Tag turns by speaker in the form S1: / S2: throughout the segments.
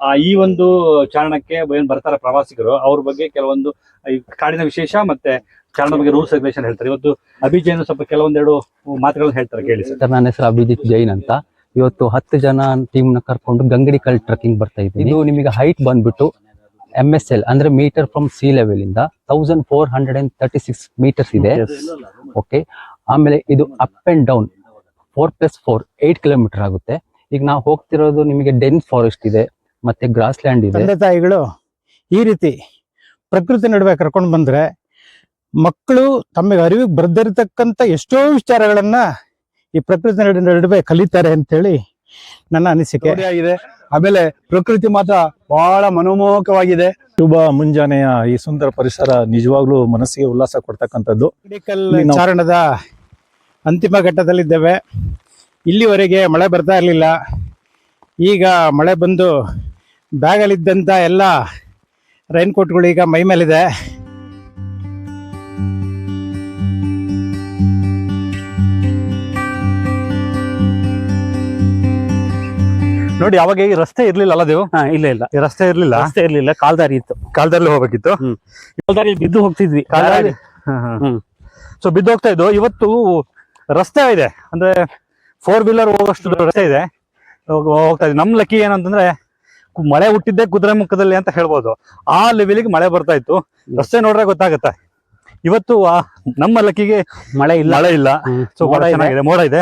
S1: ಆ, ಈ ಒಂದು ಚಾರಣಕ್ಕೆ ಏನ್ ಬರ್ತಾರೆ ಪ್ರವಾಸಿಗರು ಅವ್ರ ಬಗ್ಗೆ ಕೆಲವೊಂದು ಈ ಕಾಡಿನ ವಿಶೇಷ ಮತ್ತೆ ಚಾರಣ ಬಗ್ಗೆ ರೂಲ್ಸ್ ರೆಗ್ಯುಲೇಷನ್ ಹೇಳ್ತಾರೆ. ಇವತ್ತು ಅಭಿಜಯನ್ ಸ್ವಲ್ಪ ಕೆಲವೊಂದೆರಡು ಮಾತುಗಳನ್ನು ಹೇಳ್ತಾರೆ ಕೇಳಿ ಸರ್.
S2: ನನ್ನ ಹೆಸರು ಅಭಿಜಿತ್ ಜೈನ್ ಅಂತ. ಇವತ್ತು ಹತ್ತು ಜನ ಟೀಮ್ನ ಕರ್ಕೊಂಡು ಗಂಗಡಿ ಕಲ್ ಟ್ರಕ್ಕಿಂಗ್ ಬರ್ತಾ ಇದ್ದೀನಿ. ಇದು ನಿಮಗೆ ಹೈಟ್ ಬಂದ್ಬಿಟ್ಟು ಎಂ ಎಸ್ ಎಲ್ ಅಂದ್ರೆ ಮೀಟರ್ ಫ್ರಮ್ ಸಿ ಲೆವೆಲ್ ಇಂದ thousand four hundred and thirty six metres ಇದೆ ಓಕೆ ಆಮೇಲೆ ಇದು up and down four plus four eight kilometre ಆಗುತ್ತೆ. ಈಗ ನಾವು ಹೋಗ್ತಿರೋದು ನಿಮಗೆ ಡೆನ್ ಫಾರೆಸ್ಟ್ ಇದೆ. ಮತ್ತೆ ಗ್ರಾಸ್ ಲ್ಯಾಂಡ್ ಇದೆ.
S3: ತಂದೆ ತಾಯಿಗಳು ಈ ರೀತಿ ಪ್ರಕೃತಿ ನಡುವೆ ಕರ್ಕೊಂಡು ಬಂದ್ರೆ ಮಕ್ಕಳು ತಮಗೆ ಅರಿವಿಗೆ ಬರ್ದಿರತಕ್ಕಂತ ಎಷ್ಟೋ ವಿಚಾರಗಳನ್ನ ಈ ಪ್ರಕೃತಿ ನಡುವೆ ನಡುವೆ ಕಲಿತಾರೆ ಅಂತೇಳಿ ನನ್ನ ಅನಿಸಿಕೆ.
S4: ಆಗಿದೆ. ಆಮೇಲೆ ಪ್ರಕೃತಿ ಮಾತ್ರ ಬಹಳ ಮನೋಮೋಹಕವಾಗಿದೆ. ಶುಭ ಮುಂಜಾನೆಯ ಈ ಸುಂದರ ಪರಿಸರ ನಿಜವಾಗ್ಲೂ ಮನಸ್ಸಿಗೆ ಉಲ್ಲಾಸ ಕೊಡ್ತಕ್ಕಂಥದ್ದು.
S3: ಮೆಡಿಕಲ್ ಚಾರಣದ ಅಂತಿಮ ಘಟ್ಟದಲ್ಲಿದ್ದೇವೆ. ಇಲ್ಲಿವರೆಗೆ ಮಳೆ ಬರ್ತಾ ಇರಲಿಲ್ಲ. ಈಗ ಮಳೆ ಬಂದು ಬ್ಯಾಗಲ್ಲಿದ್ದಂಥ ಎಲ್ಲ ರೈನ್ಕೋಟ್ಗಳು ಈಗ ಮೈ ಮೇಲಿದೆ.
S1: ನೋಡಿ ಅವಾಗ ಈ ರಸ್ತೆ ಇರ್ಲಿಲ್ಲ ಅಲ್ಲ ದೇವು?
S5: ಹಾ ಇಲ್ಲ ಇಲ್ಲ.
S1: ಈ ರಸ್ತೆ ಇರ್ಲಿಲ್ಲ?
S5: ರಸ್ತೆ ಇರ್ಲಿಲ್ಲ ಕಾಲ್ದಾರಿ ಇತ್ತು.
S1: ಕಾಲ್ದಾರಿ ಹೋಗ್ಬೇಕಿತ್ತು?
S5: ಕಾಲ್ದಾರಿ ಬಿದ್ದು ಹೋಗ್ತಿದ್ವಿ.
S1: ಕಾಲ್ದಾರಿ?
S5: ಹ್ಮ್.
S1: ಸೊ ಬಿದ್ದು ಹೋಗ್ತಾ ಇದ್ದು ಇವತ್ತು ರಸ್ತೆ ಇದೆ. ಅಂದ್ರೆ ಫೋರ್ ವೀಲರ್ ಹೋಗೋಷ್ಟು ರಸ್ತೆ ಇದೆ. ಹೋಗ್ತಾ ಇದ್ವಿ. ನಮ್ಮ ಲಕ್ಕಿ ಏನಂತಂದ್ರೆ ಮಳೆ ಹುಟ್ಟಿದ್ದೆ ಕುದುರೆ ಮುಖದಲ್ಲಿ ಅಂತ ಹೇಳ್ಬೋದು. ಆ ಲೆವೆಲ್ಗೆ ಮಳೆ ಬರ್ತಾ ಇತ್ತು. ರಸ್ತೆ ನೋಡ್ರೆ ಗೊತ್ತಾಗತ್ತೆ. ಇವತ್ತು ನಮ್ಮ ಲಕ್ಕಿಗೆ
S5: ಮಳೆ ಇಲ್ಲ.
S1: ಮಳೆ ಇಲ್ಲ. ಸೊ
S5: ಮೋಡ.
S1: ಚೆನ್ನಾಗಿದೆ ಮೋಡ ಇದೆ.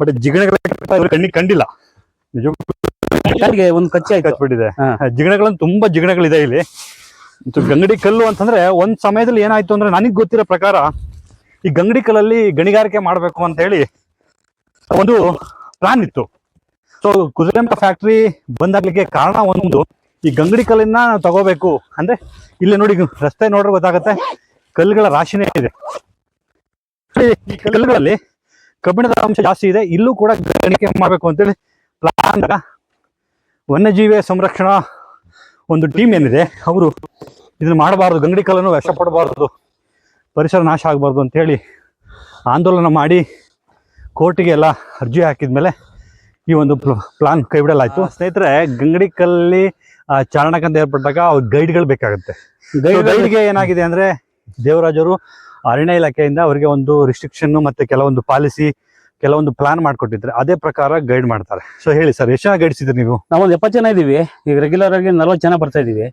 S1: ಬಟ್ ಜಿಗಣಗಳ ಕಣ್ಣಿಗೆ ಕಂಡಿಲ್ಲ. ಒಂದು
S5: ಕಚ್ಚಿ ಒಂದ್ ಕಚ್ಚೆ ಆಯ್ತು.
S1: ಕಚ್ಬಿಟ್ಟಿದೆ.
S5: ಹಾ.
S1: ಜಿಗಣೆಗಳನ್ನ ತುಂಬಾ ಜಿಗಣಗಳಿದೆ ಇಲ್ಲಿ. ಗಂಗಡಿ ಕಲ್ಲು ಅಂತಂದ್ರೆ ಒಂದ್ ಸಮಯದಲ್ಲಿ ಏನಾಯ್ತು ಅಂದ್ರೆ ನನಗ್ ಗೊತ್ತಿರೋ ಪ್ರಕಾರ ಈ ಗಂಗಡಿ ಕಲ್ಲಲ್ಲಿ ಗಣಿಗಾರಿಕೆ ಮಾಡ್ಬೇಕು ಅಂತ ಹೇಳಿ ಒಂದು ಪ್ಲಾನ್ ಇತ್ತು ಸೊ ಕುದುರೆಮುಖ ಫ್ಯಾಕ್ಟ್ರಿ ಬಂದಾಗ್ಲಿಕ್ಕೆ ಕಾರಣ ಒಂದು ಈ ಗಂಗಡಿ ಕಲ್ಲಿನ ತಗೋಬೇಕು ಅಂದ್ರೆ ಇಲ್ಲಿ ನೋಡಿ ರಸ್ತೆ ನೋಡ್ರೆ ಗೊತ್ತಾಗತ್ತೆ. ಕಲ್ಲುಗಳ ರಾಶಿನೇ ಇದೆ. ಈ ಕಲ್ಲುಗಳಲ್ಲಿ ಕಬ್ಬಿಣದ ಅಂಶ ಜಾಸ್ತಿ ಇದೆ. ಇಲ್ಲೂ ಕೂಡ ಗಣಿಕೆ ಮಾಡಬೇಕು ಅಂತೇಳಿ ಪ್ಲಾನ್ ವನ್ಯಜೀವಿ ಸಂರಕ್ಷಣಾ ಒಂದು ಟೀಮ್ ಏನಿದೆ, ಅವರು ಇದನ್ನ ಮಾಡಬಾರ್ದು, ಗಂಗಡಿ ಕಲ್ಲನ್ನು ವ್ಯಕ್ತ ಪಡಬಾರ್ದು, ಪರಿಸರ ನಾಶ ಆಗಬಾರ್ದು ಅಂತೇಳಿ ಆಂದೋಲನ ಮಾಡಿ ಕೋರ್ಟಿಗೆ ಎಲ್ಲ ಅರ್ಜಿ ಹಾಕಿದ್ಮೇಲೆ ಈ ಒಂದು ಪ್ಲಾನ್ ಕೈ ಬಿಡಲಾಯ್ತು. ಸ್ನೇಹಿತರೆ ಗಂಗಡಿ ಕಲ್ಲಿ ಆ, ಚಾರಣಕ್ಕಂತ ಏರ್ಪಟ್ಟಾಗ ಅವ್ರ ಗೈಡ್ಗಳು ಬೇಕಾಗುತ್ತೆ. ಗೈಡ್ಗೆ ಏನಾಗಿದೆ ಅಂದ್ರೆ ದೇವರಾಜರು ಅರಣ್ಯ ಇಲಾಖೆಯಿಂದ ಅವರಿಗೆ ಒಂದು ರಿಸ್ಟ್ರಿಕ್ಷನ್ ಮತ್ತೆ ಕೆಲವೊಂದು ಪಾಲಿಸಿ ಕೆಲವೊಂದು ಪ್ಲಾನ್ ಮಾಡ್ಕೊಟ್ಟಿದ್ರೆ ಅದೇ ಪ್ರಕಾರ ಗೈಡ್ ಮಾಡ್ತಾರೆ. ಸೊ ಹೇಳಿ ಸರ್ ಎಷ್ಟು ಜನ ಗೈಡ್ಸಿದ್ರಿ ನೀವು?
S5: ನಾವೊಂದು ಎಪ್ಪತ್ತು ಜನ ಇದೀವಿ. ಈಗ ರೆಗ್ಯುಲರ್ ಆಗಿ ನಲ್ವತ್ತು ಜನ ಬರ್ತಾ ಇದೀವಿ.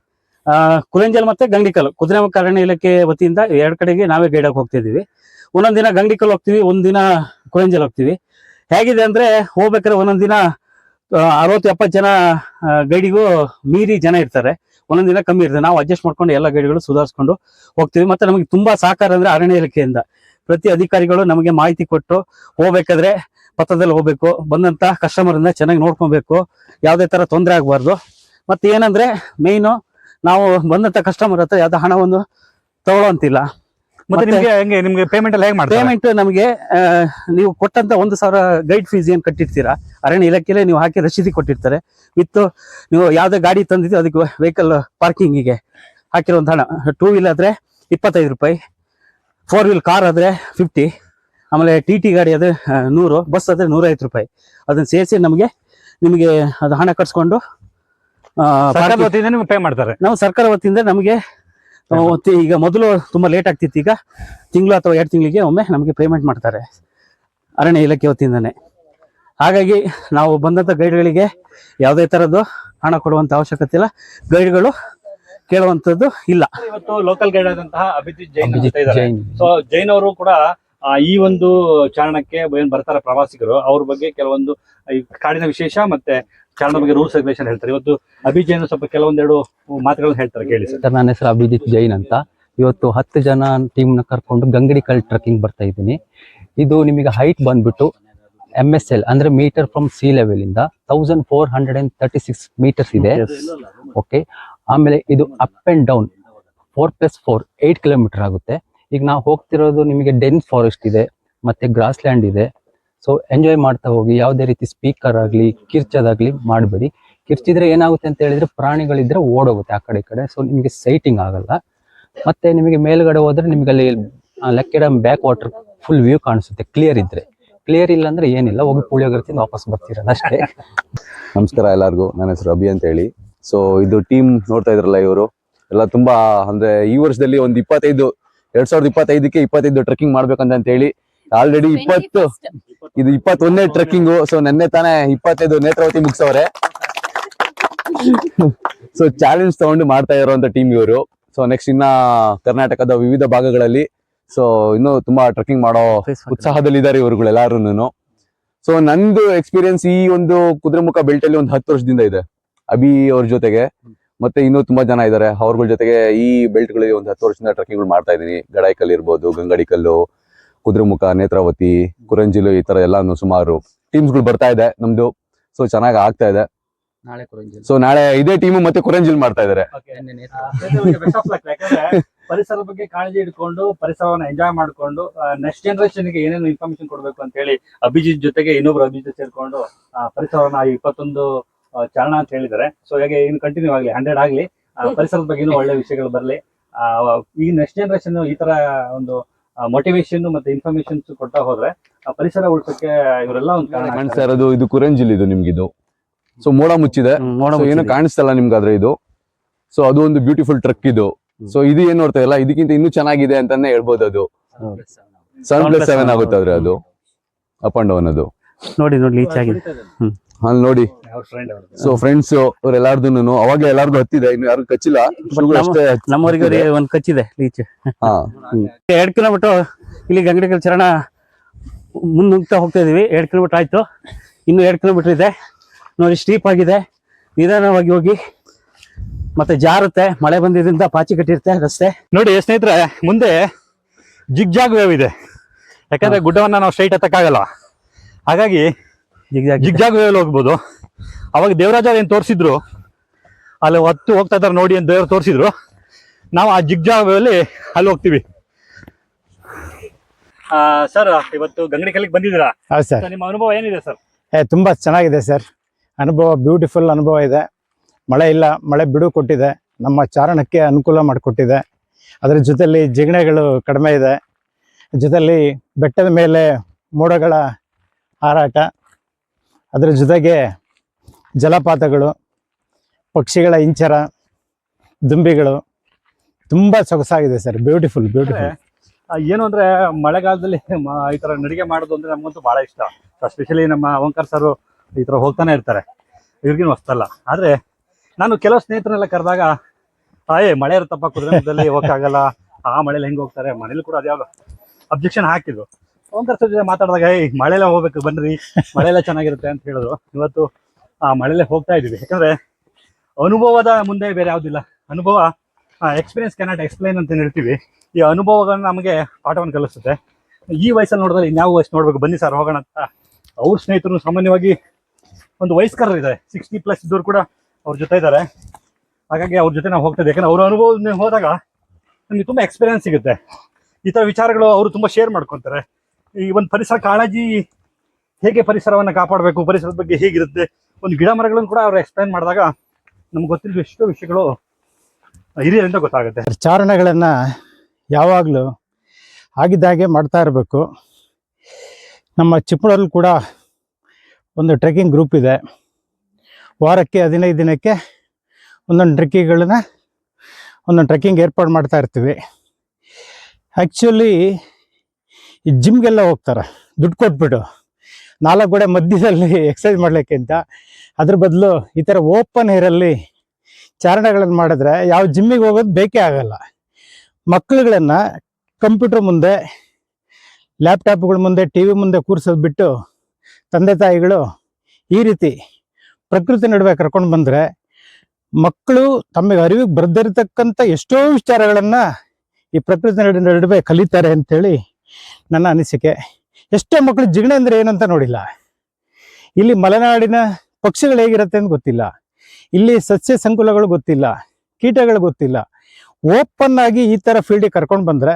S5: ಕುಲೆಂಜಲ್ ಮತ್ತೆ ಗಂಡಿಕಲ್ ಕುದುರೆಮುಖ ಅರಣ್ಯ ಇಲಾಖೆ ವತಿಯಿಂದ ಎರಡು ಕಡೆಗೆ ನಾವೇ ಗೈಡ್ ಆಗಿ ಹೋಗ್ತಾ ಇದೀವಿ. ಒಂದೊಂದ್ ದಿನ ಗಂಗಡಿಕಲ್ ಹೋಗ್ತೀವಿ ಒಂದಿನ ದಿನ ಕುಲೆಂಜಲ್ ಹೋಗ್ತೀವಿ. ಹೇಗಿದೆ ಅಂದ್ರೆ ಹೋಗ್ಬೇಕಾದ್ರೆ ಒಂದೊಂದ್ ದಿನ ಅರವತ್ತು, ಎಪ್ಪತ್ತು ಜನ ಗೈಡಿಗೂ ಮೀರಿ ಜನ ಇರ್ತಾರೆ. ಒಂದೊಂದ್ ದಿನ ಕಮ್ಮಿ ಇರ್ತದೆ. ನಾವು ಅಡ್ಜಸ್ಟ್ ಮಾಡ್ಕೊಂಡು ಎಲ್ಲ ಗೈಡ್ಗಳು ಸುಧಾರಿಸ್ಕೊಂಡು ಹೋಗ್ತೀವಿ. ಮತ್ತೆ ನಮಗೆ ತುಂಬಾ ಸಹಕಾರ ಅಂದ್ರೆ ಅರಣ್ಯ ಇಲಾಖೆಯಿಂದ. ಪ್ರತಿ ಅಧಿಕಾರಿಗಳು ನಮಗೆ ಮಾಹಿತಿ ಕೊಟ್ಟು ಹೋಗ್ಬೇಕಾದ್ರೆ ಪತ್ರದಲ್ಲಿ ಹೋಗ್ಬೇಕು. ಬಂದಂತ ಕಸ್ಟಮರ್ ಚೆನ್ನಾಗಿ ನೋಡ್ಕೊಬೇಕು. ಯಾವುದೇ ತರ ತೊಂದರೆ ಆಗಬಾರ್ದು. ಮತ್ತೆ ಏನಂದ್ರೆ ಮೇಯ್ನು ನಾವು ಬಂದಂತ ಕಸ್ಟಮರ್ ಹತ್ರ ಯಾವ್ದು ಹಣವನ್ನು ತಗೊಳ್ಳೋಂತಿಲ್ಲ
S1: ಮತ್ತೆ- ನಿಮ್ಗೆ ಹೆಂಗೆ ನಿಮ್ಗೆ ಪೇಮೆಂಟ್ ಎಲ್ಲ ಹೇಗೆ ಮಾಡ್ತಾರೆ?
S5: ಪೇಮೆಂಟ್ ನಮಗೆ ನೀವು ಕೊಟ್ಟಂತ ಒಂದು ಸಾವಿರ ಗೈಡ್ ಫೀಸ್ ಏನ್ ಕಟ್ಟಿರ್ತೀರಾ? ಅರಣ್ಯ ಇಲಾಖೆಲೆ ನೀವು ಹಾಕಿ ರಸೀದಿ ಕೊಟ್ಟಿರ್ತಾರೆ. ವಿತ್ ನೀವು ಯಾವ್ದೇ ಗಾಡಿ ತಂದಿದ್ದೀವಿ ಅದಕ್ಕೆ ವೆಹಿಕಲ್ ಪಾರ್ಕಿಂಗಿಗೆ ಹಾಕಿರುವಂತ ಹಣ. ಟೂ ವೀಲ್ ಆದ್ರೆ ಇಪ್ಪತ್ತೈದು ರೂಪಾಯಿ ಫೋರ್ ವೀಲ್ ಕಾರ್ ಆದ್ರೆ ಫಿಫ್ಟಿ ಆಮೇಲೆ ಟಿ ಟಿ ಗಾಡಿ ಆದ್ರೆ ನೂರು ಬಸ್ ಆದ್ರೆ ನೂರೈವತ್ತು ರೂಪಾಯಿ. ಅದನ್ನ ಸೇರಿಸಿ ನಮಗೆ ನಿಮಗೆ ಅದು ಹಣ ಕಟ್ಸ್ಕೊಂಡು
S1: ಪೇ ಮಾಡ್ತಾರೆ.
S5: ನಾವು ಸರ್ಕಾರ ವತಿಯಿಂದ ನಮಗೆ ಈಗ ಮೊದಲು ತುಂಬಾ ಲೇಟ್ ಆಗ್ತಿತ್ತು. ಈಗ ತಿಂಗಳು ಅಥವಾ ಎರಡು ತಿಂಗಳಿಗೆ ಒಮ್ಮೆ ನಮಗೆ ಪೇಮೆಂಟ್ ಮಾಡ್ತಾರೆ. ಅರಣ್ಯ ಇಲಾಖೆ ವತಿಯಿಂದನೇ. ಹಾಗಾಗಿ ನಾವು ಬಂದಂತ ಗೈಡ್ಗಳಿಗೆ ಯಾವುದೇ ತರದ್ದು ಹಣ ಕೊಡುವಂತ ಅವಶ್ಯಕತೆ ಇಲ್ಲ. ಗೈಡ್ಗಳು ಕೇಳುವಂತದ್ದು ಇಲ್ಲ.
S1: ಇವತ್ತು ಲೋಕಲ್ ಗೈಡ್ ಆದಂತಹ ಅಭಿಜಿತ್ ಜೈನ್ ಅಂತ ಇದ್ದಾರೆ.
S2: ಜೈನ್.
S1: ಸೊ ಜೈನ್ ಅವರು ಕೂಡ ಈ ಒಂದು ಚಾರಣಕ್ಕೆ ಏನ್ ಬರ್ತಾರೆ ಪ್ರವಾಸಿಗರು ಅವ್ರ ಬಗ್ಗೆ ಕೆಲವೊಂದು ಕಾಡಿನ ವಿಶೇಷ ಮತ್ತೆ ಚಾರಣದ ಬಗ್ಗೆ ರೂಲ್ಸ್ ರೆಗ್ಯುಲೇಷನ್ ಹೇಳ್ತಾರೆ. ಇವತ್ತು ಅಭಿಜಯನ್ ಸ್ವಲ್ಪ ಕೆಲವೊಂದೆರಡು ಮಾತುಗಳನ್ನ ಹೇಳ್ತಾರೆ ಕೇಳಿ ಸರ್.
S2: ಸರ್ ನನ್ನ ಹೆಸರು ಅಭಿಜಿತ್ ಜೈನ್ ಅಂತ. ಇವತ್ತು ಹತ್ತು ಜನ ಟೀಮ್ನ ಕರ್ಕೊಂಡು ಗಂಗಡಿ ಕಲ್ ಟ್ರೆಕ್ಕಿಂಗ್ ಬರ್ತಾ ಇದ್ದೀನಿ. ಇದು ನಿಮಗೆ ಹೈಟ್ ಬಂದ್ಬಿಟ್ಟು ಎಂ ಎಸ್ ಎಲ್ ಅಂದ್ರೆ ಮೀಟರ್ ಫ್ರಮ್ ಸಿ ಲೆವೆಲ್ ಇಂದ thousand four hundred and thirty six metres ಇದೆ ಓಕೆ ಆಮೇಲೆ ಇದು up and down four plus four eight kilometre ಆಗುತ್ತೆ. ಈಗ ನಾವು ಹೋಗ್ತಿರೋದು ನಿಮಗೆ ಡೆನ್ ಫಾರೆಸ್ಟ್ ಇದೆ ಮತ್ತೆ ಗ್ರಾಸ್ ಲ್ಯಾಂಡ್ ಇದೆ ಸೊ ಎಂಜಾಯ್ ಮಾಡ್ತಾ ಹೋಗಿ, ಯಾವುದೇ ರೀತಿ ಸ್ಪೀಕರ್ ಆಗಲಿ, ಕಿರ್ಚೋದಾಗ್ಲಿ ಮಾಡಬೇಡಿ. ಕಿರ್ಚಿದ್ರೆ ಏನಾಗುತ್ತೆ ಅಂತ ಹೇಳಿದ್ರೆ, ಪ್ರಾಣಿಗಳಿದ್ರೆ ಓಡೋಗುತ್ತೆ ಆ ಕಡೆ ಈ ಕಡೆ. ಸೊ ನಿಮಗೆ ಸೈಟಿಂಗ್ ಆಗಲ್ಲ. ಮತ್ತೆ ನಿಮಗೆ ಮೇಲ್ಗಡೆ ಹೋದ್ರೆ ನಿಮಗೆ ಅಲ್ಲಿ ಲೆಕ್ಕೆಡ ಬ್ಯಾಕ್ ವಾಟರ್ ಫುಲ್ ವ್ಯೂ ಕಾಣಿಸುತ್ತೆ ಕ್ಲಿಯರ್ ಇದ್ರೆ. ಕ್ಲಿಯರ್ ಇಲ್ಲ ಅಂದ್ರೆ ಏನಿಲ್ಲ, ಹೋಗಿ ಪುಳಿಯೋಗರೆ ವಾಪಸ್ ಬರ್ತೀರಲ್ಲ ಅಷ್ಟೇ.
S6: ನಮಸ್ಕಾರ ಎಲ್ಲರಿಗೂ, ನನ್ನ ಹೆಸರು ಅಭಿ ಅಂತ ಹೇಳಿ. ಸೊ ಇದು ಟೀಮ್ ನೋಡ್ತಾ ಇದ್ರಲ್ಲ ಇವರು. ಎಲ್ಲ ತುಂಬಾ ಅಂದ್ರೆ ಈ ವರ್ಷದಲ್ಲಿ ಒಂದು ಇಪ್ಪತ್ತೈದು, ಎರಡ್ ಸಾವಿರದ ಇಪ್ಪತ್ತೈದಕ್ಕೆ ಇಪ್ಪತ್ತೈದು ಟ್ರೆಕ್ಕಿಂಗ್ ಮಾಡ್ಬೇಕಂತ ಹೇಳಿ ಆಲ್ರೆಡಿ ಇಪ್ಪತ್ತು. ಇದು ಇಪ್ಪತ್ತೊಂದನೇ ಟ್ರೆಕ್ಕಿಂಗು ಸೊ ನೆನ್ನೆ ತಾನೇ ಇಪ್ಪತ್ತೈದು ನೇತ್ರಾವತಿ ಮುಗಿಸವ್ರೆ. ಸೊ ಚಾಲೆಂಜ್ ತಗೊಂಡು ಮಾಡ್ತಾ ಇರುವಂತ ಟೀಮ್ ಇವರು. ಸೊ ನೆಕ್ಸ್ಟ್ ಇನ್ನ ಕರ್ನಾಟಕದ ವಿವಿಧ ಭಾಗಗಳಲ್ಲಿ. ಸೊ ಇನ್ನು ತುಂಬಾ ಟ್ರೆಕ್ಕಿಂಗ್ ಮಾಡೋ ಉತ್ಸಾಹದಲ್ಲಿ ಇದ್ದಾರೆ ನಾನು ಸೊ ನಂದು ಎಕ್ಸ್ಪೀರಿಯನ್ಸ್ ಈ ಒಂದು ಕುದುರೆಮುಖ ಬೆಲ್ಟ್ ಅಲ್ಲಿ ಒಂದು ಹತ್ತು ವರ್ಷದಿಂದ ಇದೆ. ಅಭಿ ಅವ್ರ ಜೊತೆಗೆ. ಮತ್ತೆ ಇನ್ನೂ ತುಂಬಾ ಜನ ಇದ್ದಾರೆ ಅವ್ರಗಳ ಜೊತೆಗೆ ಈ ಬೆಲ್ಟ್ಗಳಲ್ಲಿ ಒಂದು ಹತ್ತು ವರ್ಷದಿಂದ ಟ್ರೆಕ್ಕಿಂಗ್ ಮಾಡ್ತಾ ಇದೀನಿ ಗಡಾಯಿಕಲ್ ಇರ್ಬೋದು ಗಂಗಡಿಕಲ್ಲು ಕುದುರೆಮುಖ ನೇತ್ರಾವತಿ ಕುರಂಜಿಲು ಈ ತರ ಎಲ್ಲಾನು ಸುಮಾರು ಟೀಮ್ಸ್ಗಳು ಬರ್ತಾ ಇದೆ ನಮ್ದು. ಸೊ ಚೆನ್ನಾಗಿ ಆಗ್ತಾ ಇದೆ.
S2: ನಾಳೆ
S6: ಸೊ ನಾಳೆ ಇದೇ ಟೀಮ್ ಮತ್ತೆ ಕುರಂಜಿಲ್ ಮಾಡ್ತಾ ಇದಾರೆ.
S1: ಪರಿಸರ ಬಗ್ಗೆ ಕಾಳಜಿ ಇಟ್ಕೊಂಡು ಪರಿಸರವನ್ನ ಎಂಜಾಯ್ ಮಾಡ್ಕೊಂಡು ನೆಕ್ಸ್ಟ್ ಜನರೇಷನ್ಗೆ ಏನೇನು ಇನ್ಫಾರ್ಮೇಶನ್ ಕೊಡ್ಬೇಕು ಅಂತ ಹೇಳಿ ಅಭಿಜಿತ್ ಜೊತೆಗೆ ಇನ್ನೊಬ್ರು ಅಭಿಜಿತ್ ಸೇರ್ಕೊಂಡು ಆ, ಪರಿಸರವನ್ನ ಇಪ್ಪತ್ತೊಂದು ಚರಣ ಅಂತ ಹೇಳಿದ್ದಾರೆ. ಸೊ ಹಾಗೆ ಇನ್ನು ಕಂಟಿನ್ಯೂ ಆಗ್ಲಿ ಹಂಡ್ರೆಡ್ ಆಗ್ಲಿ ಪರಿಸರದ ಬಗ್ಗೆ ಒಳ್ಳೆ ವಿಷಯಗಳು ಬರಲಿ. ಈ ನೆಕ್ಸ್ಟ್ ಜನರೇಷನ್ ಈ ತರ ಒಂದು ಮೋಟಿವೇಶನ್ ಮತ್ತೆ ಇನ್ಫಾರ್ಮೇಶನ್ಸ್ ಕೊಡ್ತಾ ಹೋದ್ರೆ ಪರಿಸರ ಉಳಿಸಕ್ಕೆ ಇವರೆಲ್ಲ ಒಂದು ಕಾರಣ
S6: ಕಾಣಿಸ್ತಾ ಇರೋದು ಇದು ಕುರಂಜಿಲ್ ಇದು ನಿಮ್ಗಿದು. ಸೊ ಮೋಡ ಮುಚ್ಚಿದೆ. ಏನು ಕಾಣಿಸ್ತಲ್ಲ ನಿಮ್ಗೆ ಆದ್ರೆ ಇದು. ಸೊ ಅದು ಒಂದು ಬ್ಯೂಟಿಫುಲ್ ಟ್ರಕ್ ಇದು. ಸೊ ಇದು ಏನ್ ನೋಡ್ತಾ ಇಲ್ಲ? ಇದಕ್ಕಿಂತ ಇನ್ನೂ ಚೆನ್ನಾಗಿದೆ ಅಂತಾನೆ ಹೇಳ್ಬೋದು ಅದು. ಸೆವೆನ್ ಪ್ಲಸ್ ಸೆವೆನ್ ಆಗುತ್ತೆ ಅದು. ಅಪ್ ಅಂಡ್ ಡೌನ್ ಅದು.
S5: ನೋಡಿ ನೋಡಿ ಲೀಚ್ ಆಗಿದೆ.
S6: ಅಲ್ಲಿ ನೋಡಿ. ಸೊ ಫ್ರೆಂಡ್ಸ್ ಅವ್ರೆಲ್ಲಾರ್ದು ಅವಾಗ ಎಲ್ಲಾರ್ದು ಹತ್ತಿದೆ ಇನ್ನು ಯಾರು ಕಚ್ಚಿಲ್ಲ
S5: ನಮ್ಮವರಿಗೆ ಒಂದ್ ಕಚ್ಚಿದೆ ಲೀಚ್
S6: ಹಾ.
S5: ಎರಡ್ ಕಿಲೋಮೀಟರ್ ಇಲ್ಲಿ ಗಂಗಡಿ ಚರಣ ಮುಂದುಗ್ತಾ ಹೋಗ್ತಾ ಇದೀವಿ. ಎರಡ್ ಕಿಲೋಮೀಟರ್ ಆಯ್ತು. ಇನ್ನು ಎರಡ್ ಕಿಲೋಮೀಟರ್ ಇದೆ. ನೋಡಿ ಸ್ಟೀಪ್ ಆಗಿದೆ. ನಿಧಾನವಾಗಿ ಹೋಗಿ. ಮತ್ತೆ ಜಾರುತ್ತೆ. ಮಳೆ ಬಂದಿದ್ರಿಂದ ಪಾಚಿ ಕಟ್ಟಿರುತ್ತೆ ರಸ್ತೆ.
S1: ನೋಡಿ ಸ್ನೇಹಿತರೆ ಮುಂದೆ ಜಿಗ್ಜಾಗ್ ವೇವ್ ಇದೆ. ಯಾಕಂದ್ರೆ ಗುಡ್ಡವನ್ನ ನಾವು ಸ್ಟ್ರೈಟ್ ಹತ್ತಕ್ಕಾಗಲ್ಲ ಹಾಗಾಗಿ
S5: ಜಿಗ್ಜಾಗ್
S1: ವೇಲ್ ಹೋಗ್ಬೋದು. ಅವಾಗ ದೇವರಾಜ ಏನ್ ತೋರಿಸಿದ್ರು? ಅಲ್ಲಿ ಹೊತ್ತು ಹೋಗ್ತಾ ಇದ್ದಾರೆ ನೋಡಿ ಅಂತ ದೇವ್ರು ತೋರಿಸಿದ್ರು. ನಾವು ಆ ಜಿಗ್ಜಾಗ್ ವೇಲಿ ಅಲ್ಲಿ ಅಲ್ಲಿ ಹೋಗ್ತೀವಿ ಸರ್ ಇವತ್ತು ಗಂಗಡಿ ಕಲ್ಲಿಗೆ ಬಂದಿದ್ದೀರಾ?
S3: ಹೌದು ಸರ್.
S1: ನಿಮ್ಮ ಅನುಭವ ಏನಿದೆ ಸರ್?
S3: ಏ ತುಂಬ ಚೆನ್ನಾಗಿದೆ ಸರ್. ಅನುಭವ ಬ್ಯೂಟಿಫುಲ್ ಅನುಭವ ಇದೆ. ಮಳೆ ಇಲ್ಲ ಮಳೆ ಬಿಡು ಕೊಟ್ಟಿದೆ. ನಮ್ಮ ಚಾರಣಕ್ಕೆ ಅನುಕೂಲ ಮಾಡಿಕೊಟ್ಟಿದೆ. ಅದರ ಜೊತೆಯಲ್ಲಿ ಜಿಗಣೆಗಳು ಕಡಿಮೆ ಇದೆ. ಜೊತೆಯಲ್ಲಿ ಬೆಟ್ಟದ ಮೇಲೆ ಮೋಡಗಳ ಹಾರಾಟ. ಅದರ ಜೊತೆಗೆ ಜಲಪಾತಗಳು, ಪಕ್ಷಿಗಳ ಇಂಚರ, ದುಂಬಿಗಳು, ತುಂಬ ಸೊಗಸಾಗಿದೆ ಸರ್. ಬ್ಯೂಟಿಫುಲ್ ಬ್ಯೂಟಿಫುಲ್
S1: ಏನು ಅಂದ್ರೆ ಮಳೆಗಾಲದಲ್ಲಿ ಈ ತರ ನಡಿಗೆ ಮಾಡೋದು ಅಂದ್ರೆ ನಮಗಂತೂ ಬಹಳ ಇಷ್ಟ. ಎಸ್ಪೆಷಲಿ ನಮ್ಮ ಓಂಕಾರ್ ಸರ್ ಈ ತರ ಹೋಗ್ತಾನೆ ಇರ್ತಾರೆ. ಇವ್ರಿಗೇನು ಹೊಸ್ತಲ್ಲ. ಆದ್ರೆ ನಾನು ಕೆಲವು ಸ್ನೇಹಿತರೆಲ್ಲ ಕರೆದಾಗ ಏ ಮಳೆ ಇರುತ್ತಪ್ಪ ಕುದುರೆಮುಖದಲ್ಲಿ ಹೋಗಕ್ಕಾಗಲ್ಲ. ಆ ಮಳೆಲಿ ಹೆಂಗ್ ಹೋಗ್ತಾರೆ? ಮನೇಲಿ ಕೂಡ ಅದ್ಯಾವ ಅಬ್ಜೆಕ್ಷನ್ ಹಾಕಿದ್ರು. ಓಂಕಾರ್ ಜೊತೆ ಮಾತಾಡಿದಾಗ ಈ ಮಳೆಲ್ಲ ಹೋಗ್ಬೇಕು, ಬನ್ರಿ. ಮಳೆಲ್ಲ ಚೆನ್ನಾಗಿರುತ್ತೆ ಅಂತ ಹೇಳಿದ್ರು. ಇವತ್ತು, ಆ ಮಳೆಲೆ ಹೋಗ್ತಾ ಇದೀವಿ ಯಾಕಂದ್ರೆ, ಅನುಭವದ ಮುಂದೆ ಬೇರೆ ಯಾವ್ದಿಲ್ಲ ಅನುಭವ ಎಕ್ಸ್ಪೀರಿಯನ್ಸ್ ಕ್ಯಾನಾಟ್ ಎಕ್ಸ್ಪ್ಲೈನ್ ಅಂತ ಹೇಳ್ತೀವಿ. ಈ ಅನುಭವಗಳನ್ನ ನಮಗೆ ಪಾಠವನ್ನು ಕಲಿಸುತ್ತೆ. ಈ ವಯಸ್ಸಲ್ಲಿ ನೋಡಿದ್ರೆ ಇನ್ಯಾವ ವಯಸ್ಸು ನೋಡ್ಬೇಕು. ಬನ್ನಿ ಸರ್, ಹೋಗೋಣ ಅಂತ. ಅವ್ರ ಸ್ನೇಹಿತರು ಸಾಮಾನ್ಯವಾಗಿ ಒಂದು ವಯಸ್ಕರರು ಇದ್ದಾರೆ ಸಿಕ್ಸ್ಟಿ ಪ್ಲಸ್ ಇದ್ದವ್ರು ಕೂಡ ಅವ್ರ ಜೊತೆ ಇದ್ದಾರೆ. ಹಾಗಾಗಿ ಅವ್ರ ಜೊತೆ ನಾವು ಹೋಗ್ತಾ ಯಾಕಂದ್ರೆ ಅವ್ರ ಅನುಭವ ಹೋದಾಗ ನಮಗೆ ತುಂಬ ಎಕ್ಸ್ಪೀರಿಯನ್ಸ್ ಸಿಗುತ್ತೆ. ಈ ಥರ ವಿಚಾರಗಳು ಅವರು ತುಂಬ ಶೇರ್ ಮಾಡ್ಕೊತಾರೆ. ಈ ಒಂದು ಪರಿಸರ ಕಾಳಜಿ ಹೇಗೆ ಪರಿಸರವನ್ನು ಕಾಪಾಡಬೇಕು, ಪರಿಸರದ ಬಗ್ಗೆ ಹೇಗಿರುತ್ತೆ, ಒಂದು ಗಿಡ ಮರಗಳನ್ನು ಕೂಡ ಅವ್ರು ಎಕ್ಸ್ಪ್ಲೈನ್ ಮಾಡಿದಾಗ ನಮ್ಗೆ ಗೊತ್ತಿರೋ ಎಷ್ಟೋ ವಿಷಯಗಳು ಹಿರಿಯರಿಂದ ಗೊತ್ತಾಗುತ್ತೆ.
S3: ಚಾರಣಗಳನ್ನು ಯಾವಾಗಲೂ ಆಗಿದ್ದಾಗೆ ಮಾಡ್ತಾ ಇರಬೇಕು. ನಮ್ಮ ಚಿಕ್ಕಮಗಳೂರಲ್ಲಿ ಕೂಡ ಒಂದು ಟ್ರೆಕ್ಕಿಂಗ್ ಗ್ರೂಪ್ ಇದೆ. ವಾರಕ್ಕೆ ಹದಿನೈದು ದಿನಕ್ಕೆ ಒಂದೊಂದು ಟ್ರೆಕ್ಕಿಂಗ್ಗಳನ್ನ, ಒಂದೊಂದು ಟ್ರೆಕ್ಕಿಂಗ್ ಏರ್ಪಾಡು ಮಾಡ್ತಾ ಇರ್ತೀವಿ. ಆ್ಯಕ್ಚುಲಿ ಈ ಜಿಮ್ಗೆಲ್ಲ ಹೋಗ್ತಾರೆ. ದುಡ್ಡು ಕೊಟ್ಬಿಟ್ಟು ನಾಲ್ಕು ಗೋಡೆ ಮಧ್ಯದಲ್ಲಿ ಎಕ್ಸಸೈಸ್ ಮಾಡಲಿಕ್ಕಿಂತ ಅದ್ರ ಬದಲು ಈ ಥರ ಓಪನ್ ಏರಲ್ಲಿ ಚಾರಣಗಳನ್ನು ಮಾಡಿದ್ರೆ ಯಾವ ಜಿಮ್ಮಿಗೆ ಹೋಗೋದು ಬೇಕೇ ಆಗಲ್ಲ. ಮಕ್ಕಳುಗಳನ್ನು ಕಂಪ್ಯೂಟರ್ ಮುಂದೆ ಲ್ಯಾಪ್ಟಾಪ್ಗಳ ಮುಂದೆ ಟಿ ವಿ ಮುಂದೆ ಕೂರಿಸೋದು ಬಿಟ್ಟು ತಂದೆ ತಾಯಿಗಳು ಈ ರೀತಿ ಪ್ರಕೃತಿ ನಡುವೆ ಕರ್ಕೊಂಡು ಬಂದರೆ ಮಕ್ಕಳು ತಮಗೆ ಅರಿವಿಗೆ ಬರ್ದಿರತಕ್ಕಂಥ ಎಷ್ಟೋ ವಿಚಾರಗಳನ್ನು ಈ ಪ್ರಕೃತಿ ನಡು ನಡುವೆ ಕಲಿತಾರೆ ಅಂತೇಳಿ ನನ್ನ ಅನಿಸಿಕೆ ಎಷ್ಟೋ ಮಕ್ಕಳು ಜಿಗಣೆ ಅಂದರೆ ಏನಂತ ನೋಡಿಲ್ಲ. ಇಲ್ಲಿ ಮಲೆನಾಡಿನ ಪಕ್ಷಿಗಳು ಹೇಗಿರುತ್ತೆ ಅಂತ ಗೊತ್ತಿಲ್ಲ. ಇಲ್ಲಿ ಸಸ್ಯ ಸಂಕುಲಗಳು ಗೊತ್ತಿಲ್ಲ ಕೀಟಗಳು ಗೊತ್ತಿಲ್ಲ. ಓಪನ್ ಆಗಿ ಈ ಥರ ಫೀಲ್ಡಿಗೆ ಕರ್ಕೊಂಡು ಬಂದರೆ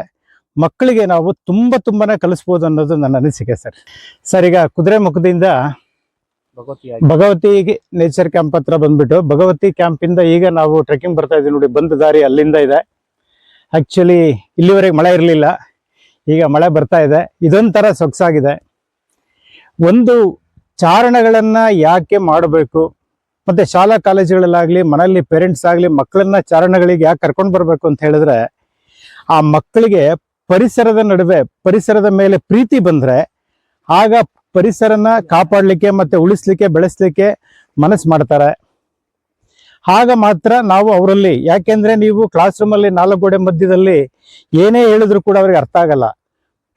S3: ಮಕ್ಕಳಿಗೆ ನಾವು ತುಂಬ ತುಂಬಾನೇ ಕಲಿಸ್ಬೋದು ಅನ್ನೋದು ನನ್ನ ಅನಿಸಿಕೆ ಸರ್. ಸರ್ ಈಗ ಕುದುರೆ ಮುಖದಿಂದ ಭಗವತಿ ನೇಚರ್ ಕ್ಯಾಂಪ್ ಹತ್ರ ಬಂದ್ಬಿಟ್ಟು ಭಗವತಿ ಕ್ಯಾಂಪಿಂದ ಈಗ ನಾವು ಟ್ರೆಕ್ಕಿಂಗ್ ಬರ್ತಾ ಇದೀವಿ ನೋಡಿ ಬಂದ ದಾರಿ ಅಲ್ಲಿಂದ ಇದೆ. ಆ್ಯಕ್ಚುಲಿ ಇಲ್ಲಿವರೆಗೆ ಮಳೆ ಇರಲಿಲ್ಲ. ಈಗ ಮಳೆ ಬರ್ತಾ ಇದೆ. ಇದೊಂಥರ ಸೊಗಸಾಗಿದೆ. ಒಂದು ಚಾರಣಗಳನ್ನು ಯಾಕೆ ಮಾಡಬೇಕು? ಮತ್ತೆ ಶಾಲಾ ಕಾಲೇಜುಗಳಲ್ಲಾಗಲಿ, ಮನೆಯಲ್ಲಿ ಪೇರೆಂಟ್ಸ್ ಆಗಲಿ, ಮಕ್ಕಳನ್ನ ಚಾರಣಗಳಿಗೆ ಯಾಕೆ ಕರ್ಕೊಂಡು ಬರಬೇಕು ಅಂತ ಹೇಳಿದ್ರೆ, ಆ ಮಕ್ಕಳಿಗೆ ಪರಿಸರದ ನಡುವೆ, ಪರಿಸರದ ಮೇಲೆ ಪ್ರೀತಿ ಬಂದರೆ, ಆಗ ಪರಿಸರನ ಕಾಪಾಡಲಿಕ್ಕೆ ಮತ್ತೆ ಉಳಿಸ್ಲಿಕ್ಕೆ, ಬೆಳೆಸಲಿಕ್ಕೆ ಮನಸ್ಸು ಮಾಡ್ತಾರೆ. ಆಗ ಮಾತ್ರ ನಾವು ಅವರಲ್ಲಿ. ಯಾಕೆಂದ್ರೆ ನೀವು ಕ್ಲಾಸ್ ರೂಮಲ್ಲಿ ನಾಲ್ಕು ಗೋಡೆ ಮಧ್ಯದಲ್ಲಿ ಏನೇ ಹೇಳಿದ್ರು ಕೂಡ ಅವ್ರಿಗೆ ಅರ್ಥ ಆಗಲ್ಲ.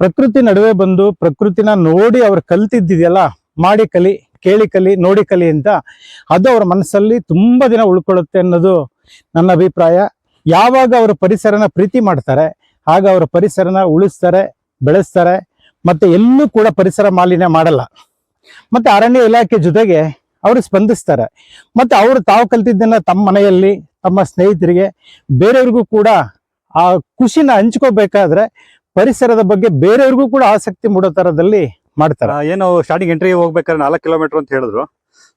S3: ಪ್ರಕೃತಿ ನಡುವೆ ಬಂದು ಪ್ರಕೃತಿನ ನೋಡಿ ಅವ್ರು ಕಲ್ತಿದ್ದಿದೆಯಲ್ಲ ಮಾಡಿ ಕಲಿ, ಕೇಳಿ ಕಲಿ, ನೋಡಿ ಕಲಿ ಅಂತ ಅದು ಅವ್ರ ಮನಸ್ಸಲ್ಲಿ ತುಂಬಾ ದಿನ ಉಳ್ಕೊಳ್ಳುತ್ತೆ ಅನ್ನೋದು ನನ್ನ ಅಭಿಪ್ರಾಯ. ಯಾವಾಗ ಅವರು ಪರಿಸರನ ಪ್ರೀತಿ ಮಾಡ್ತಾರೆ ಆಗ ಅವರ ಪರಿಸರನ ಉಳಿಸ್ತಾರೆ, ಬೆಳೆಸ್ತಾರೆ, ಮತ್ತೆ ಎಲ್ಲೂ ಕೂಡ ಪರಿಸರ ಮಾಲಿನ್ಯ ಮಾಡಲ್ಲ. ಮತ್ತೆ ಅರಣ್ಯ ಇಲಾಖೆ ಜೊತೆಗೆ ಅವರು ಸ್ಪಂದಿಸ್ತಾರೆ. ಮತ್ತೆ ಅವರು ತಾವು ಕಲ್ತಿದ್ದನ್ನ ತಮ್ಮ ಮನೆಯಲ್ಲಿ, ತಮ್ಮ ಸ್ನೇಹಿತರಿಗೆ, ಬೇರೆಯವ್ರಿಗೂ ಕೂಡ ಆ ಖುಷಿನ ಹಂಚ್ಕೋಬೇಕಾದ್ರೆ ಪರಿಸರದ ಬಗ್ಗೆ ಬೇರೆಯವ್ರಿಗೂ ಕೂಡ ಆಸಕ್ತಿ ಮೂಡೋ ಥರದಲ್ಲಿ ಮಾಡ್ತಾರೆ.
S1: ಏನು ಸ್ಟಾರ್ಟಿಂಗ್ ಎಂಟ್ರಿ ಹೋಗ್ಬೇಕಾದ್ರೆ ನಾಲ್ಕು ಕಿಲೋಮೀಟರ್ ಅಂತ ಹೇಳಿದ್ರು.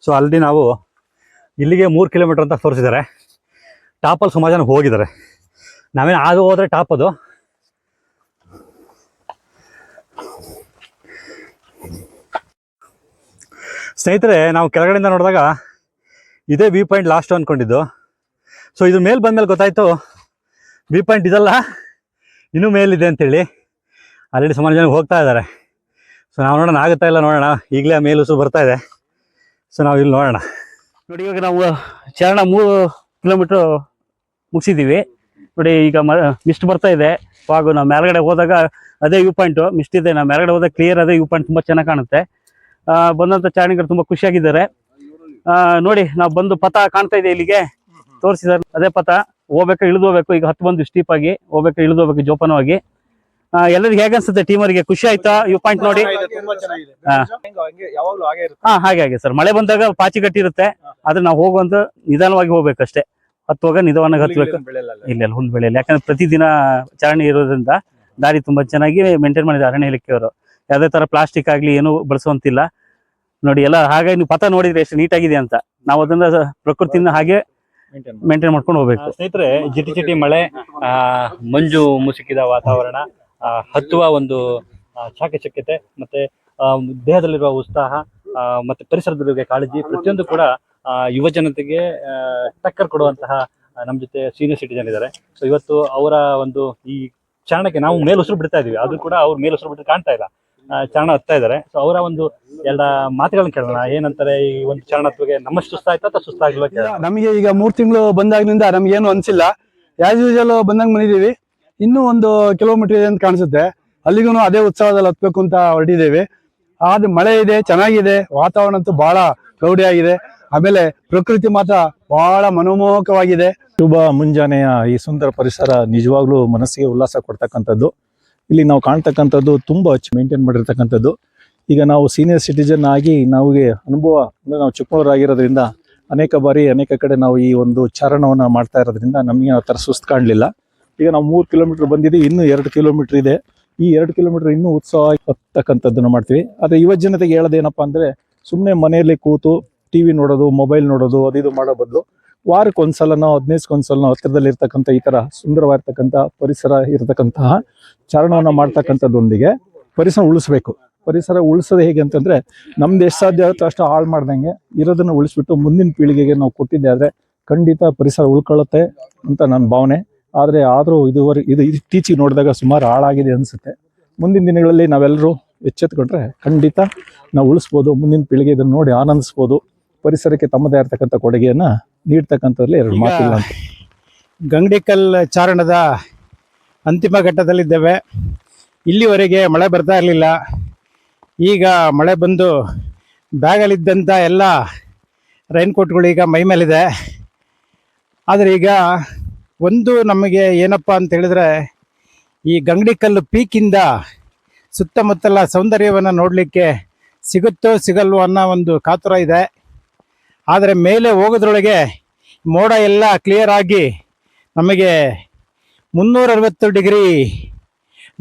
S1: ಸೊ ಅಲ್ಲಿ ನಾವು ಇಲ್ಲಿಗೆ ಮೂರು ಕಿಲೋಮೀಟರ್ ಅಂತ ತೋರಿಸಿದ್ದಾರೆ. ಟಾಪಲ್ಲಿ ಸುಮಾರು ಜನ ಹೋಗಿದ್ದಾರೆ. ನಾವೇನು ಆಗ ಹೋದರೆ ಟಾಪ್ ಅದು. ಸ್ನೇಹಿತರೆ, ನಾವು ಕೆಳಗಡೆಯಿಂದ ನೋಡಿದಾಗ ಇದೇ ವಿ ಪಾಯಿಂಟ್ ಲಾಸ್ಟು ಅಂದ್ಕೊಂಡಿದ್ದು ಸೊ ಇದು ಮೇಲೆ ಬಂದ್ಮೇಲೆ ಗೊತ್ತಾಯಿತು ವಿ ಪಾಯಿಂಟ್ ಇದಲ್ಲ, ಇನ್ನೂ ಮೇಲಿದೆ ಅಂತೇಳಿ. ಆಲ್ರೆಡಿ ಸುಮಾರು ಜನ ಹೋಗ್ತಾ ಇದ್ದಾರೆ. ಸೊ ನಾವು ನೋಡೋಣ, ಆಗುತ್ತಾ ಇಲ್ಲ ನೋಡೋಣ. ಈಗಲೇ ಆ ಮೇಲುಸು ಬರ್ತಾ ಇದೆ. ಸೊ ನಾವು ಇಲ್ಲಿ ನೋಡೋಣ.
S5: ನೋಡಿ, ಇವಾಗ ನಾವು ಚರಣ ಮೂರು ಕಿಲೋಮೀಟರ್ ಮುಗಿಸಿದ್ದೀವಿ. ನೋಡಿ, ಈಗ ಮಿಸ್ಟ್ ಬರ್ತಾ ಇದೆ. ಹಾಗೂ ನಾವು ಮೇಲ್ಗಡೆ ಹೋದಾಗ ಅದೇ ವ್ಯೂ ಪಾಯಿಂಟು ಮಿಸ್ಟ್ ಇದೆ. ನಾವು ಮೇಲ್ಗಡೆ ಹೋದಾಗ ಕ್ಲಿಯರ್ ಅದೇ ವ್ಯೂ ಪಾಯಿಂಟ್ ತುಂಬ ಚೆನ್ನಾಗಿ ಕಾಣುತ್ತೆ. ಬಂದಂತ ಚಾರಣಿಗರು ತುಂಬಾ ಖುಷಿಯಾಗಿದ್ದಾರೆ. ಆ, ನೋಡಿ ನಾವು ಬಂದು ಪಥ ಕಾಣ್ತಾ ಇದೆ ಇಲ್ಲಿಗೆ. ತೋರಿಸಿದ್ದಾರೆ ಅದೇ ಪಥ. ಹೋಗ್ಬೇಕು ಇಳಿದು ಹೋಗ್ಬೇಕು ಈಗ ಹತ್ತು ಬಂದು ಸ್ಟೀಪ್ ಆಗಿ ಹೋಗ್ಬೇಕು ಇಳಿದು ಹೋಗ್ಬೇಕು ಜೋಪಾನವಾಗಿ ಎಲ್ಲರಿಗೂ ಹೇಗೆ ಅನ್ಸುತ್ತೆ ಟೀಮರ್ಗೆ ಖುಷಿ ಆಯ್ತಾ? ವ್ಯೂ ಪಾಯಿಂಟ್ ನೋಡಿ. ಹಾ.
S4: ಹಾಗೆ
S5: ಹಾಗೆ ಹಾಗೆ ಸರ್. ಮಳೆ ಬಂದಾಗ ಪಾಚಿ ಕಟ್ಟಿರುತ್ತೆ ಆದ್ರೆ ನಾವು ಹೋಗುವಂತ ನಿಧಾನವಾಗಿ ಹೋಗ್ಬೇಕಷ್ಟೇ ಹತ್ತುವಾಗ ನಿಧಾನವಾಗಿ ಹತ್ಬೇಕು ಇಲ್ಲ ಇಲ್ಲ ಹುಲ್ ಬೆಳೆಯಲ್ಲ. ಯಾಕಂದ್ರೆ ಪ್ರತಿದಿನ ಚಾರಣಿ ಇರೋದ್ರಿಂದ ದಾರಿ ತುಂಬಾ ಚೆನ್ನಾಗಿ ಮೇಂಟೈನ್ ಮಾಡಿದ್ದಾರೆ ಅರಣ್ಯ ಇಲಾಖೆಯವರು. ಯಾವ್ದೇ ತರ ಪ್ಲಾಸ್ಟಿಕ್ ಆಗ್ಲಿ ಏನು ಬಳಸುವಂತಿಲ್ಲ. ನೋಡಿ ಎಲ್ಲ ಹಾಗೆ ನೀವು ಪಥ ನೋಡಿದ್ರೆ ಎಷ್ಟು ನೀಟಾಗಿದೆ ಅಂತ. ನಾವು ಅದನ್ನ ಪ್ರಕೃತಿಯಿಂದ ಹಾಗೆ ಮೇಂಟೈನ್ ಮಾಡ್ಕೊಂಡು ಹೋಗ್ಬೇಕು.
S1: ಸ್ನೇಹಿತರೆ ಜಿಟಿ ಜಿಟಿ ಮಳೆ ಆ, ಮಂಜು ಮುಸುಕಿದ ವಾತಾವರಣ ಆ, ಹತ್ತುವ ಒಂದು ಚಾಕಚಕ್ಯತೆ ಮತ್ತೆ ಆ, ದೇಹದಲ್ಲಿರುವ ಉತ್ಸಾಹ ಆ, ಮತ್ತೆ ಪರಿಸರದ ಬಗ್ಗೆ ಕಾಳಜಿ ಪ್ರತಿಯೊಂದು ಕೂಡ ಯುವ ಜನತೆಗೆ ಟಕ್ಕರ್ ಕೊಡುವಂತಹ ನಮ್ಮ ಜೊತೆ ಸೀನಿಯರ್ ಸಿಟಿಜನ್ ಇದ್ದಾರೆ. ಸೊ ಇವತ್ತು ಅವರ ಒಂದು ಈ ಚಾರಣಕ್ಕೆ ನಾವು ಮೇಲುಸಿರು ಬಿಡ್ತಾ ಇದೀವಿ. ಅದು ಕೂಡ ಅವ್ರು ಮೇಲುಸಿರು ಬಿಟ್ಟು ಕಾಣ್ತಾ ಇಲ್ಲ. ಚಾರಣ ಹತ್ತಾ ಇದ್ದಾರೆ. ಸೊ ಅವರ ಒಂದು ಎಲ್ಲ ಮಾತುಗಳನ್ನ ಕೇಳೋಣ. ಏನಂತಾರೆ ಈ ಒಂದು ಚಾರಣತ್ವಗೆ ನಮ್ಮಷ್ಟು ಸುಸ್ತಾಯ್ತಾ ಅಥವಾ ಸುಸ್ತಾಗಿಲ್ಲ
S6: ನಮಗೆ ಈಗ ಮೂರ್ ತಿಂಗಳು ಬಂದಾಗಿನಿಂದ ನಮ್ಗೇನು ಏನು ಅನ್ಸಿಲ್ಲ. ಆಸ್ ಯೂಶಲ್ ಬಂದಂಗ್ ಬಂದಿದೀವಿ ಇನ್ನೂ ಒಂದು ಕಿಲೋಮೀಟರ್ ಇದೆ ಅಂತ ಕಾಣಿಸುತ್ತೆ. ಅಲ್ಲಿಗೂ ಅದೇ ಉತ್ಸವದಲ್ಲಿ ಹತ್ಬೇಕು ಅಂತ ಹೊರಟಿದ್ದೇವೆ. ಆದ್ರೆ ಮಳೆ ಇದೆ ಚೆನ್ನಾಗಿದೆ. ವಾತಾವರಣ ಅಂತೂ ಬಹಳ ಕ್ಲೌಡಿ ಆಗಿದೆ. ಆಮೇಲೆ ಪ್ರಕೃತಿ ಮಾತ್ರ ಬಹಳ ಮನೋಮೋಹಕವಾಗಿದೆ.
S4: ಶುಭ ಮುಂಜಾನೆಯ ಈ ಸುಂದರ ಪರಿಸರ ನಿಜವಾಗ್ಲೂ ಮನಸ್ಸಿಗೆ ಉಲ್ಲಾಸ ಕೊಡ್ತಕ್ಕಂಥದ್ದು. ಇಲ್ಲಿ ನಾವು ಕಾಣ್ತಕ್ಕಂಥದ್ದು ತುಂಬಾ ಮೇಂಟೈನ್ ಮಾಡಿರ್ತಕ್ಕಂಥದ್ದು. ಈಗ ನಾವು ಸೀನಿಯರ್ ಸಿಟಿಜನ್ ಆಗಿ ನಮಗೆ ಅನುಭವ ಅಂದರೆ ನಾವು ಚಿಕ್ಕವರಾಗಿರೋದ್ರಿಂದ ಅನೇಕ ಬಾರಿ ಅನೇಕ ಕಡೆ ನಾವು ಈ ಒಂದು ಚಾರಣವನ್ನು ಮಾಡ್ತಾ ಇರೋದ್ರಿಂದ ನಮಗೆ ಆ ಥರ ಸುಸ್ತು ಕಾಣಲಿಲ್ಲ. ಈಗ ನಾವು ಮೂರು ಕಿಲೋಮೀಟ್ರ್ ಬಂದಿದ್ದೀವಿ ಇನ್ನೂ ಎರಡು ಕಿಲೋಮೀಟ್ರ್ ಇದೆ. ಈ ಎರಡು ಕಿಲೋಮೀಟ್ರ್ ಇನ್ನೂ ಉತ್ಸವ ಹತ್ತಕ್ಕಂಥದ್ದನ್ನು ಮಾಡ್ತೀವಿ. ಆದರೆ ಯುವ ಜನತೆಗೆ ಹೇಳೋದೇನಪ್ಪ ಅಂದರೆ ಸುಮ್ಮನೆ ಮನೆಯಲ್ಲಿ ಕೂತು ಟಿ ವಿ ನೋಡೋದು ಮೊಬೈಲ್ ನೋಡೋದು, ಅದು ಇದು ಮಾಡೋ ಬದಲು ವಾರಕ್ಕೆ ಒಂದ್ಸಲನೋ ಹದಿನೈದು ಒಂದ್ಸಲನೋ ಹತ್ತಿರದಲ್ಲಿ ಇರ್ತಕ್ಕಂಥ ಈ ಥರ ಸುಂದರವಾಗಿರ್ತಕ್ಕಂಥ ಪರಿಸರ ಇರತಕ್ಕಂತಹ ಚಾರಣವನ್ನ ಮಾಡ್ತಕ್ಕಂಥದ್ದೊಂದಿಗೆ ಪರಿಸರ ಉಳಿಸ್ಬೇಕು. ಪರಿಸರ ಉಳಿಸೋದು ಹೇಗೆ ಅಂತಂದ್ರೆ ನಮ್ದು ಎಷ್ಟು ಸಾಧ್ಯ ಆಗುತ್ತೋ ಅಷ್ಟು ಹಾಳು ಮಾಡ್ದಂಗೆ ಇರೋದನ್ನು ಉಳಿಸ್ಬಿಟ್ಟು ಮುಂದಿನ ಪೀಳಿಗೆಗೆ ನಾವು ಕೊಟ್ಟಿದ್ದೆ ಆದರೆ ಖಂಡಿತ ಪರಿಸರ ಉಳ್ಕೊಳ್ಳುತ್ತೆ ಅಂತ ನನ್ನ ಭಾವನೆ. ಆದರೆ ಆದರೂ ಇದುವರೆ ಇದು ಇತ್ತೀಚೆಗೆ ನೋಡಿದಾಗ ಸುಮಾರು ಹಾಳಾಗಿದೆ ಅನ್ಸುತ್ತೆ. ಮುಂದಿನ ದಿನಗಳಲ್ಲಿ ನಾವೆಲ್ಲರೂ ಎಚ್ಚೆತ್ಕೊಂಡ್ರೆ ಖಂಡಿತ ನಾವು ಉಳಿಸ್ಬೋದು, ಮುಂದಿನ ಪೀಳಿಗೆ ಇದನ್ನು ನೋಡಿ ಆನಂದಿಸ್ಬೋದು. ಪರಿಸರಕ್ಕೆ ತಮ್ಮದೇ ಇರತಕ್ಕಂಥ ಕೊಡುಗೆಯನ್ನ ನೀಡ್ತಕ್ಕಂಥದ್ರಲ್ಲಿ ಎರಡು ಮಾತಿಲ್ಲ ಅಂತ.
S3: ಗಂಗಡಿಕಲ್ ಚಾರಣದ ಅಂತಿಮ ಘಟ್ಟದಲ್ಲಿದ್ದೇವೆ. ಇಲ್ಲಿವರೆಗೆ ಮಳೆ ಬರ್ತಾ ಇರಲಿಲ್ಲ. ಈಗ ಮಳೆ ಬಂದು ಬ್ಯಾಗಲ್ಲಿದ್ದಂಥ ಎಲ್ಲ ರೈನ್ಕೋಟ್ಗಳು ಈಗ ಮೈ ಮೇಲಿದೆ. ಆದರೆ ಈಗ ಒಂದು ನಮಗೆ ಏನಪ್ಪ ಅಂತ ಹೇಳಿದ್ರೆ ಈ ಗಂಗಡಿಕಲ್ಲು ಪೀಕಿಂದ ಸುತ್ತಮುತ್ತಲ ಸೌಂದರ್ಯವನ್ನು ನೋಡಲಿಕ್ಕೆ ಸಿಗುತ್ತೋ ಸಿಗಲ್ವೋ ಅನ್ನೋ ಒಂದು ಕಾತುರ ಇದೆ. ಆದರೆ ಮೇಲೆ ಹೋಗೋದ್ರೊಳಗೆ ಮೋಡ ಎಲ್ಲ ಕ್ಲಿಯರ್ ಆಗಿ ನಮಗೆ ಮುನ್ನೂರ ಅರವತ್ತು ಡಿಗ್ರಿ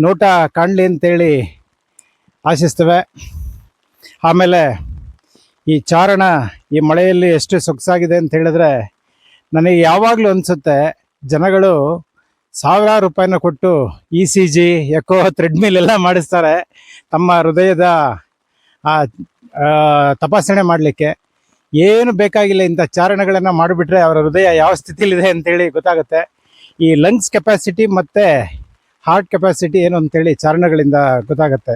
S3: ನೋಟ ಕಾಣಲಿ ಅಂತೇಳಿ ಆಶಿಸ್ತವೆ. ಆಮೇಲೆ ಈ ಚಾರಣ ಈ ಮಳೆಯಲ್ಲಿ ಎಷ್ಟು ಸೊಗಸಾಗಿದೆ ಅಂತ ಹೇಳಿದ್ರೆ ನನಗೆ ಯಾವಾಗಲೂ ಅನಿಸುತ್ತೆ ಜನಗಳು ಸಾವಿರಾರು ರೂಪಾಯಿನ ಕೊಟ್ಟು E C G, echo, treadmill ಎಲ್ಲ ಮಾಡಿಸ್ತಾರೆ. ತಮ್ಮ ಹೃದಯದ ತಪಾಸಣೆ ಮಾಡಲಿಕ್ಕೆ. ಏನು ಬೇಕಾಗಿಲ್ಲ ಇಂಥ ಚಾರಣಗಳನ್ನು ಮಾಡಿಬಿಟ್ರೆ ಅವರ ಹೃದಯ ಯಾವ ಸ್ಥಿತಿಲಿದೆ ಅಂತೇಳಿ ಗೊತ್ತಾಗುತ್ತೆ. ಈ ಲಂಗ್ಸ್ ಕೆಪಾಸಿಟಿ ಮತ್ತು ಹಾರ್ಟ್ ಕೆಪಾಸಿಟಿ ಏನು ಅಂತೇಳಿ ಚಾರಣಗಳಿಂದ ಗೊತ್ತಾಗುತ್ತೆ.